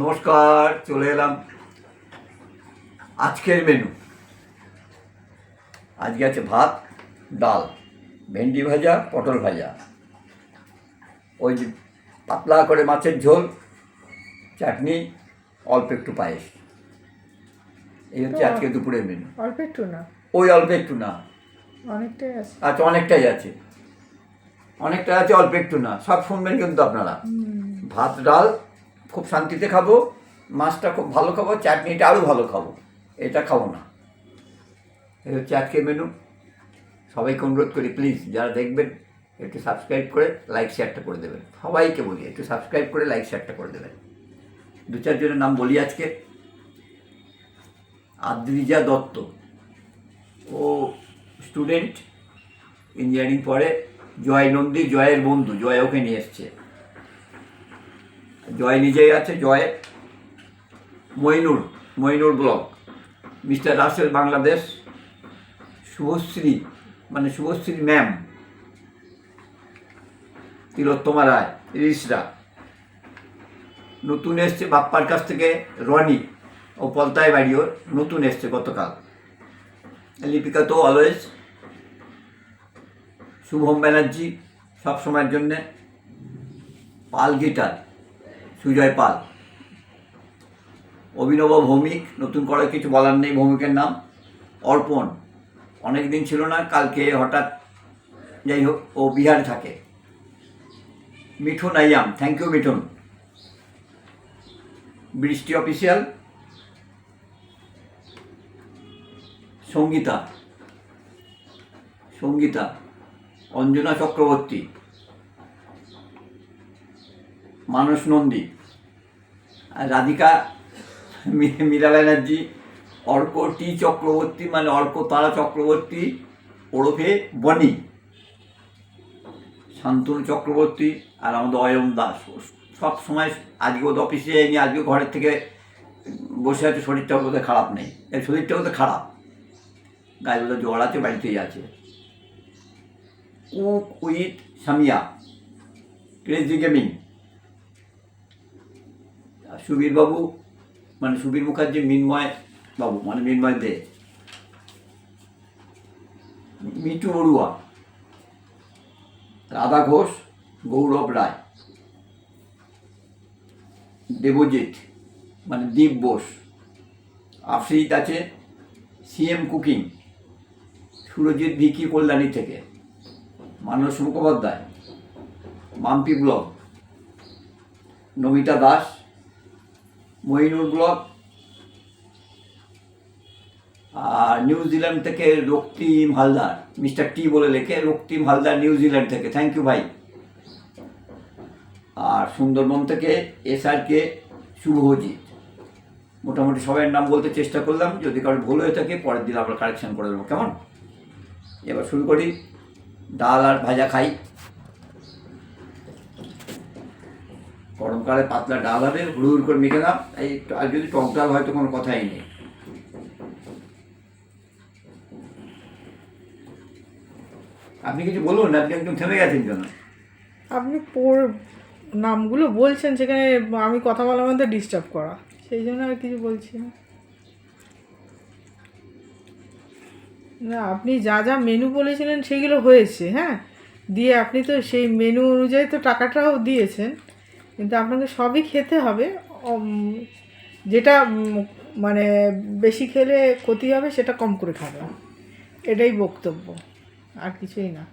নমস্কার চলে এলাম। আজকের মেনু আজকে আছে ভাত ডাল ভেন্ডি ভাজা পটল ভাজা। ওই যে পাতলা করে মাছের ঝোল চাটনি অল্প একটু পায়েস। এই হচ্ছে আজকে দুপুরের মেনু অল্প একটু না? ওই অল্প একটু না। অনেকটাই আছে। আচ্ছা অনেকটাই আছে। অনেকটা আছে অল্প একটু না। সব শুনবেন কিন্তু আপনারা। ভাত ডাল খুব শান্তিতে খাব, মাছটা খুব ভালো খাব চাটনিটা আরও ভালো খাব। এটা খাব না। এই হচ্ছে আজকে মেনু সবাইকে অনুরোধ করি প্লিজ যারা দেখবেন, একটু সাবস্ক্রাইব করে লাইক শেয়ারটা করে দেবেন। সবাইকে বলি, একটু সাবস্ক্রাইব করে লাইক শেয়ারটা করে দেবেন। দু চারজনের নাম বলি আজকে। আদ্রিজা দত্ত। ও স্টুডেন্ট ইঞ্জিনিয়ারিং পড়ে। জয় নন্দী, জয়ের বন্ধু, জয় ওকে নিয়ে এসছে। জয় নিজেই আছে, Joy Moinur Moinur blog. Mister Russell Bangladesh, Subhashree মানে শুভশ্রী ম্যাম, তিলোত্তমা রায় রিসরা নতুন এসছে বাপ্পার কাছ থেকে রনি ও পলতায় বাড়ি ওর নতুন এসছে গতকাল। লিপিকা তো অলওয়েজ শুভম ব্যানার্জি সব সময়ের জন্যে পাল গিটার। সুজয় পাল। অভিনব ভৌমিক, নতুন করে কিছু বলার নেই ভৌমিকের নাম। অর্পণ অনেক দিন ছিল না, কালকে হঠাৎ যাই হোক, ও বিহারে থাকে। Mithun আইয়াম thank you Mithun. Brishti official Sangeeta. Sangeeta, Anjana Chakraborty. Manas Nandi Radhika Meera Banerjee, Arko T Chakraborty মানে অর্ক তারা চক্রবর্তী, ওরফে বনি, শান্তনু চক্রবর্তী, আর আমাদের অয়ন দাস। সব সময় আজকে ওদের অফিসে যায়নি, আজকে ঘরের থেকে বসে আছে শরীরটা বোধহয় খারাপ নেই। এই শরীরটা বোধহয় খারাপ। গায়ে বোধহয় জ্বর আছে, বাড়িতেই আছে। Cook with Samia, crazy gaming. আর সুবীর বাবু মানে সুবীর মুখার্জি, মিনময় বাবু মানে মিনময় দে। মিটু বড়ুয়া, রাধা ঘোষ, গৌরব রায়, দেবজিৎ মানে দীপ বোস। আফ্রিদ আছে সিএম কুকিং, সুরজিৎ ভিকি কল্যাণী থেকে, মানস মুখোপাধ্যায় মাম্পি ব্লক নমিতা দাস মহিনুর ব্লগ। আর নিউজিল্যান্ড থেকে রক্তিম হালদার, মিস্টার টি বলে লেখে রক্তিম হালদার নিউজিল্যান্ড থেকে। থ্যাংক ইউ ভাই। আর সুন্দরবন থেকে এস আর কে শুভজিৎ। মোটামুটি সবাইয়ের নাম বলতে চেষ্টা করলাম, যদি কারও ভুল হয়ে থাকে, পরের দিন আমরা কারেকশন করে দেবো। কেমন? এবার শুরু করি। ডাল আর ভাজা খাই। গরমকালে পাতলা ডাল হবে হুড় হুড় করে মেখে দাম এই আর যদি টক ডাল হয়তো কোনো কথাই নেই। আপনি কিছু বলুন না আপনি একদম থেমে গেছেন কেন? আপনি পোর নামগুলো বলছেন, সেখানে আমি কথা বলার মধ্যে ডিস্টার্ব করা। সেই জন্য আর কিছু বলছি না। না, আপনি যা যা মেনু বলেছিলেন, সেগুলো হয়েছে হ্যাঁ? দিয়ে আপনি তো সেই মেনু অনুযায়ী তো টাকাটাও দিয়েছেন। কিন্তু আপনাকে সবই খেতে হবে যেটা মানে বেশি খেলে ক্ষতি হবে সেটা কম করে খাবেন এটাই বক্তব্য আর কিছুই না।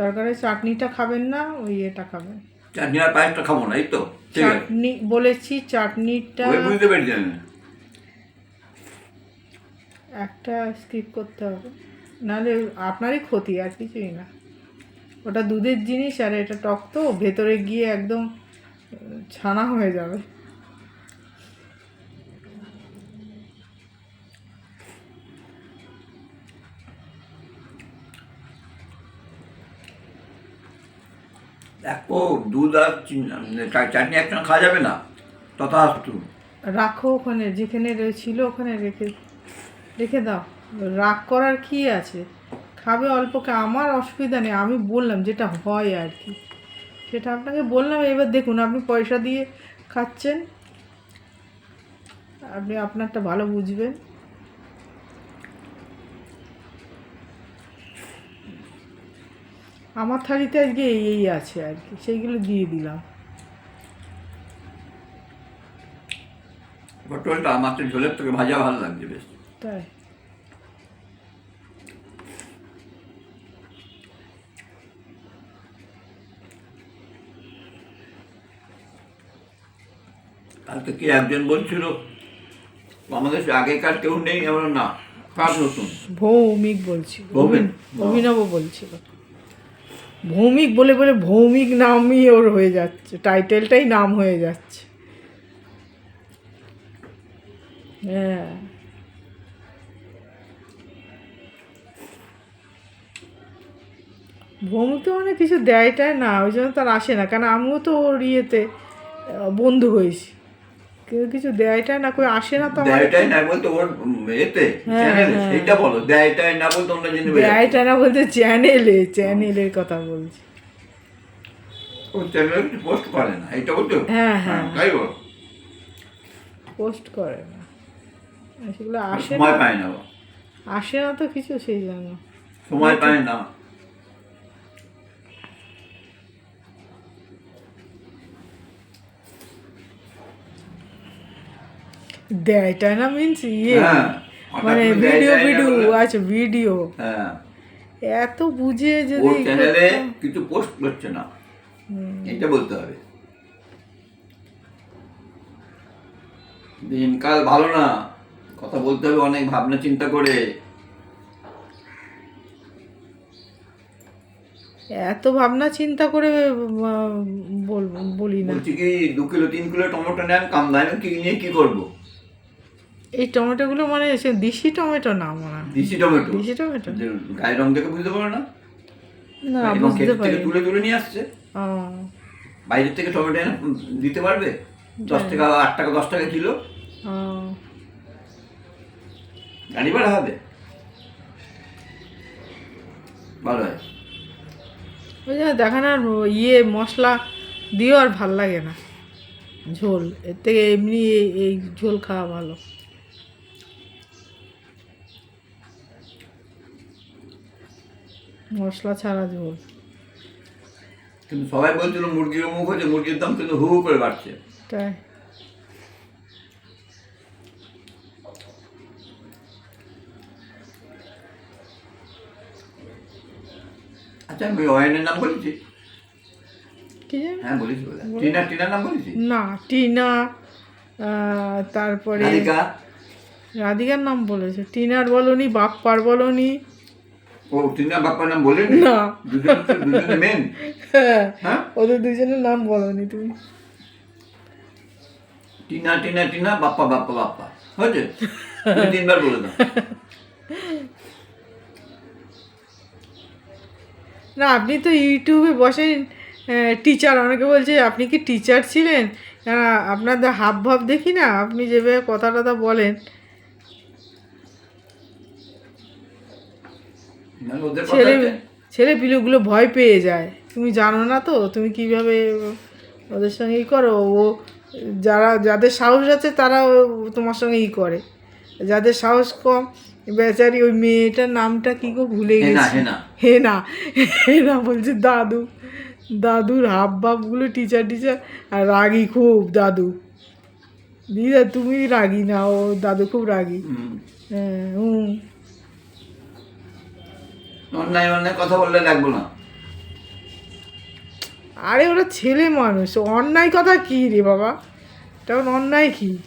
দরকার হয় চাটনিটা খাবেন না ওই এটা খাবেন। চাটনি আর পায়েসটা খাব না এই তো চাটনি বলেছি চাটনিটা বুঝতে একটা স্কিপ করতে হবে। নাহলে আপনারই ক্ষতি আর কিছুই না। ওটা দুধের জিনিস আর এটা টক তো ভেতরে গিয়ে একদম ছানা হয়ে যাবে। দেখো দুধ আর চাটনি একসঙ্গে খাওয়া যাবে না? তথাস্তু। রাখো ওখানে যেখানে ছিল ওখানে রেখে রেখে দাও। রাগ করার কি আছে? খাবে অল্পকে আমার অসুবিধা নেই আমি বললাম যেটা হয় আর কি। সেটা আপনাকে বললাম এবার দেখুন আপনি পয়সা দিয়ে খাচ্ছেন আপনি আপনারটা ভালো বুঝবেন। আমার থালিতে আজকে এই এই আছে আর কি সেইগুলো দিয়ে দিলাম। মাছের ঝোলের থেকে ভাজা ভালো লাগছে বেশ। তাই? কালকে কি একজন বলছিল আমাদের আগেকার কেউ নেই আমরা না। সব নতুন? ভৌমিক বলছি? অভিনব বলছিল। ভৌমিক বলে বলে ভৌমিক নামই ওর হয়ে যাচ্ছে টাইটেলটাই নাম হয়ে যাচ্ছে। হ্যাঁ। ভৌমিক তো মানে কিছু দেয় টায় না ওই জন্য তার আসে না কারণ আমিও তো ওর ইয়েতে বন্ধু হয়েছি। কেউ কিছু দেয়টা না আসে না তো দেয়টাই না বলতে ওর এতে হ্যাঁ, চ্যানেলে হ্যাঁ। বলো। দেয়টাই না বলতে অন্য দেয়টা না বলতে চ্যানেলে চ্যানেলের কথা বলছি। ও চ্যানেলে পোস্ট করে না এইটা বলছো হ্যাঁ, হ্যাঁ। তাই বলো। পোস্ট করে না। সেগুলো আসে না। সময় পায় না আসে না তো কিছু সেই জন্য। সময় পায় না। দেয়টা না মিনস? ইয়ে। হ্যাঁ মানে ভিডিও ভিডিও আচ্ছা ভিডিও হ্যাঁ। এত বুঝে যদি চ্যানেলে কিছু পোস্ট করছে না। এটা বলতে হবে। দিনকাল ভালো না। কথা বলতে হবে অনেক ভাবনা চিন্তা করে। এত ভাবনা চিন্তা করে বলব বলি না। বলছি কি দু কিলো তিন কিলো টমেটো নেন কাম দামে কি নিয়ে কি করব? এই টমেটোগুলো মানে সে দেশি টমেটো না মনে দিশি টমেটো? দেশি টমেটো। যে গায়ের রং দেখে বুঝতে পারো না? না বুঝতে পারি থেকে তুলে তুলে নিয়ে আসছে। বাইরের থেকে টমেটো এনে দিতে পারবে? দশ টাকা আট টাকা দশ টাকা কিলো। গাড়ি ভাড়া হবে? ভালো হয়। ওই জন্য দেখেন আর ইয়ে মশলা দিয়েও আর ভালো লাগে না। ঝোল এর থেকে এমনি এই ঝোল খাওয়া ভালো। মশলা ছাড়া ঝোল কিন্তু সবাই বলছিল মুরগির মুখ হচ্ছে মুরগির দাম কিন্তু হু করে বাড়ছে। তাই। আচ্ছা আমি অয়নের নাম বলেছি? হ্যাঁ বলেছি টিনা টিনার নাম বলেছি? না টিনা আহ, তারপরে রাধিকার নাম বলেছে। টিনার বলনি বাপ্পার বলনি। ও টিনা বাপ্পার নাম বলেন না? দুজনে মেন হ্যাঁ। হ্যাঁ? ওদের দুজনের নাম বলনি তুমি। টিনা টিনা টিনা বাপ্পা বাপ্পা বাপ্পা। হয়েছে? তিনবার বলে দাও। না আপনি তো ইউটিউবে বসেন টিচার অনেকে বলছে আপনি কি টিচার ছিলেন? কেন আপনাদের হাব ভাব দেখি না? আপনি যেভাবে কথা টথা বলেন নাহলে ওদের ছেলে ছেলে পিলেগুলো ভয় পেয়ে যায়। তুমি জানো না তো তুমি কীভাবে ওদের সঙ্গে ই করো? ও যারা যাদের সাহস আছে তারা তোমার সঙ্গে ই করে। যাদের সাহস কম বেচারি ওই মেয়েটার নামটা কি গো ভুলে গেছি। হেনা। হেনা। হেনা বলছে দাদু। দাদুর হাব ভাবগুলো টিচার টিচার আর রাগি খুব দাদু। দিদা তুমি রাগি না ও দাদু খুব রাগি। হ্যাঁ হুম। অন্যায় অন্যায় কথা বললে লাগবো না। আরে ওরা ছেলে মানুষ অন্যায় কথা কি রে বাবা? তখন অন্যায় কি?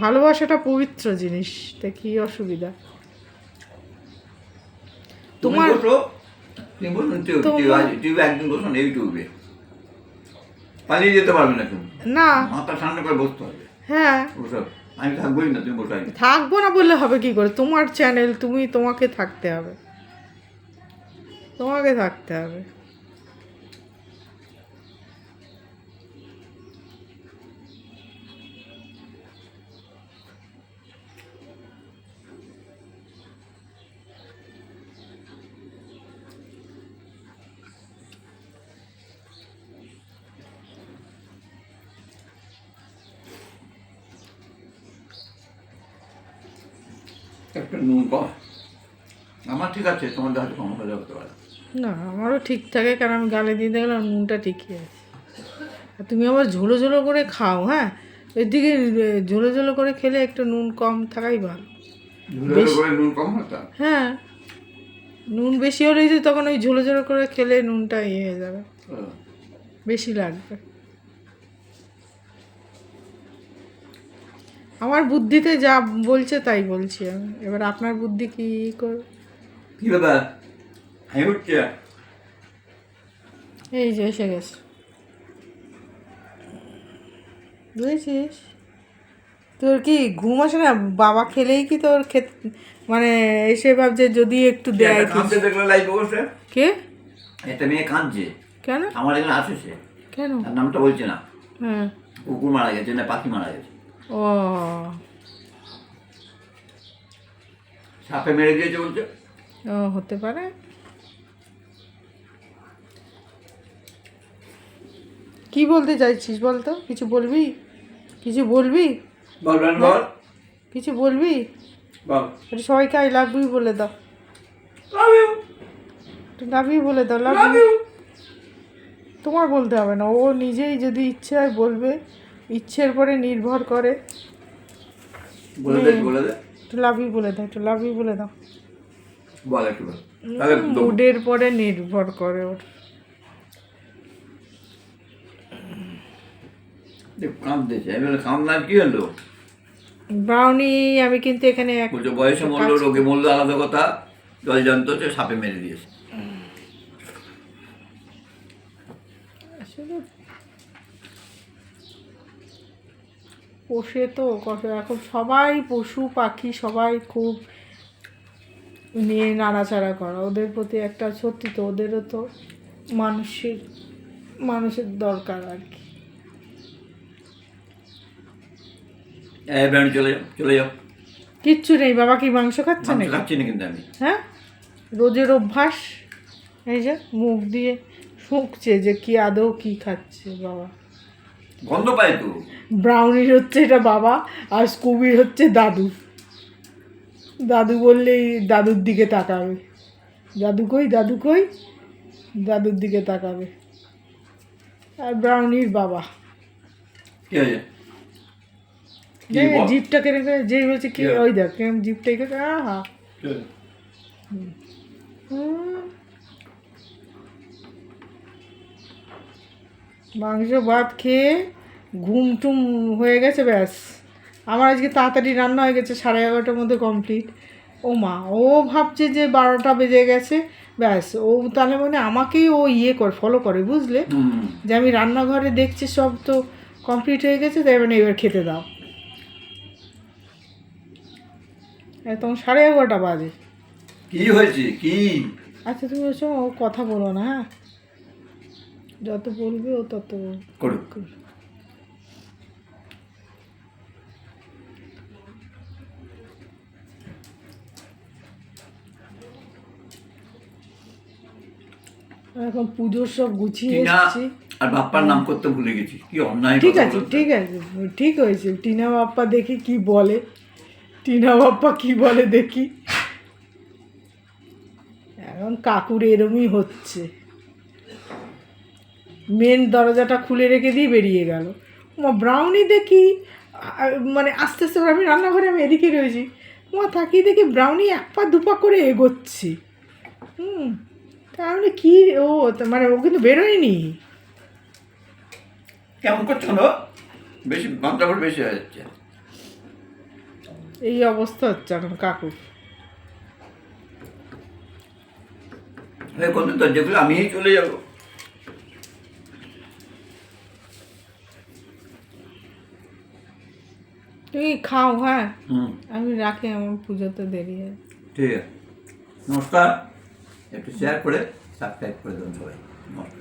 ভালোবাসাটা পবিত্র জিনিস তা কি অসুবিধা? তোমার- পালিয়ে যেতে পারবে না তুমি। না। মাথা ঠান্ডা করে বসতে হবে। হ্যাঁ। ওসব আমি থাকবোই না, তুমি থাকব। না বললে হবে কি করে? তোমার চ্যানেল তুমি তোমাকে থাকতে হবে। তোমাকে থাকতে হবে। আমার ঠিক আছে তোমাদের হয়তো কম হলে হতে পারে না আমারও ঠিক থাকে কারণ আমি গালে দিয়ে দেখলাম নুনটা ঠিকই আছে। আর তুমি আবার ঝোলো ঝোলো করে খাও হ্যাঁ? এদিকে ঝোলো ঝোলো করে খেলে একটু নুন কম থাকাই ভালো। নুন কম হ্যাঁ নুন বেশি হলেই তো তখন ওই ঝোলো ঝোলো করে খেলে নুনটা ইয়ে হয়ে যাবে। বেশি লাগবে। আমার বুদ্ধিতে যা বলছে তাই বলছি আমি। এবার আপনার বুদ্ধি কি কর কি উঠছে। এই যে এসে গেছে। বুঝেছিস? তোর কি ঘুম আসে না? বাবা খেলেই কি তোর খেত মানে এসে ভাবছে যদি একটু দেয় কি বসে? একটা মেয়ে কাঁদছে। কেন? আমার এখানে সে। কেন? তার নামটা বলছে না। হ্যাঁ। কুকুর মারা গেছে না পাখি মারা গেছে। ও। সাপে মেরে দিয়েছে বলছে? ও হতে পারে। কি বলতে চাইছিস বলতো? কিছু বলবি? কিছু বলবি? বলবেন বল কিছু বলবি? বল। সবাইকে আই লাভ ইউ বলে দাও। লাভ ইউ বলে দাও লাভ ইউ তোমার বলতে হবে না ও নিজেই যদি ইচ্ছে হয় বলবে। ইচ্ছের পরে নির্ভর করে। বলে দে বলে দে। একটু লাভ ইউ বলে দাও একটু লাভ ইউ বলে দাও। বল একটু তাহলে মুডের পরে নির্ভর করে ওর। কাঁদতেছে আমি কান্নার কি হলো? ব্রাউনি আমি কিন্তু এখানে এক বলছে বয়সে মরলো রোগে মরলো আলাদা কথা। জল সাপে মেরে দিয়েছে। পোষে তো কত এখন সবাই পশু পাখি সবাই খুব নিয়ে নাড়াচাড়া করা। ওদের প্রতি একটা সত্যি তো ওদেরও তো মানুষের মানুষের দরকার আর কি। চলে যাও চলে যাও। কিচ্ছু নেই বাবা কি মাংস খাচ্ছে নাকি? খাচ্ছি না কিন্তু আমি। হ্যাঁ? রোজের অভ্যাস এই যে মুখ দিয়ে শুকছে যে কি আদৌ কি খাচ্ছে বাবা। গন্ধ পাই তো ব্রাউনির হচ্ছে এটা বাবা আর স্কুবির হচ্ছে দাদু দাদু বললেই দাদুর দিকে তাকাবে দাদু কই দাদু কই দাদুর দিকে তাকাবে আর ব্রাউনির বাবা কি হয়েছে যে? জিপটা কেটে ফেলে যেই বলছে কি? ওই দেখ কেমন জিপটা কেটে আহা কি হয়েছে? হুম। মাংস ভাত খেয়ে ঘুম টুম হয়ে গেছে ব্যাস। আমার আজকে তাড়াতাড়ি রান্না হয়ে গেছে সাড়ে এগারোটার মধ্যে কমপ্লিট ও মা ও ভাবছে যে বারোটা বেজে গেছে ব্যাস। ও তাহলে মানে আমাকেই ও ইয়ে করে ফলো করে বুঝলে? যে আমি রান্নাঘরে দেখছি সব তো কমপ্লিট হয়ে গেছে তাই মানে এবার খেতে দাও। তখন সাড়ে এগারোটা বাজে। কি হয়েছে? কি? আচ্ছা তুমি ওসব ও কথা বলো না হ্যাঁ? যত বলবে ও তত করুক। এখন পুজোর সব গুছিয়ে এসেছি। আর বাপ্পার নাম করতে ভুলে গেছি। কি অন্যায় ঠিক আছে ঠিক আছে ঠিক হয়েছে। টিনা বাপ্পা দেখি কি বলে? টিনা বাপ্পা কি বলে দেখি। এখন কাকুর এরমই হচ্ছে। মেন দরজাটা খুলে রেখে দিয়ে বেরিয়ে গেল। মা ব্রাউনি দেখি মানে আস্তে আস্তে আমি রান্নাঘরে আমি এদিকে রয়েছি। মা তাকিয়ে দেখি ব্রাউনি এক পা দুপা করে এগোচ্ছি। হুম তাহলে কি ও মানে ও কিন্তু বেরোয়নি। কেমন করছ না বেশি মাত্রা বেশি হয়ে যাচ্ছে। এই অবস্থা হচ্ছে এখন কাকু। এই কোন দরজাগুলো আমিই চলে যাব। তুমি খাও হ্যাঁ। আমি রাখি আমার পুজোতে দেরি হয়। ঠিক আছে। নমস্কার। একটু শেয়ার করে সাবস্ক্রাইব করে দেবেন সবাই। নমস্কার।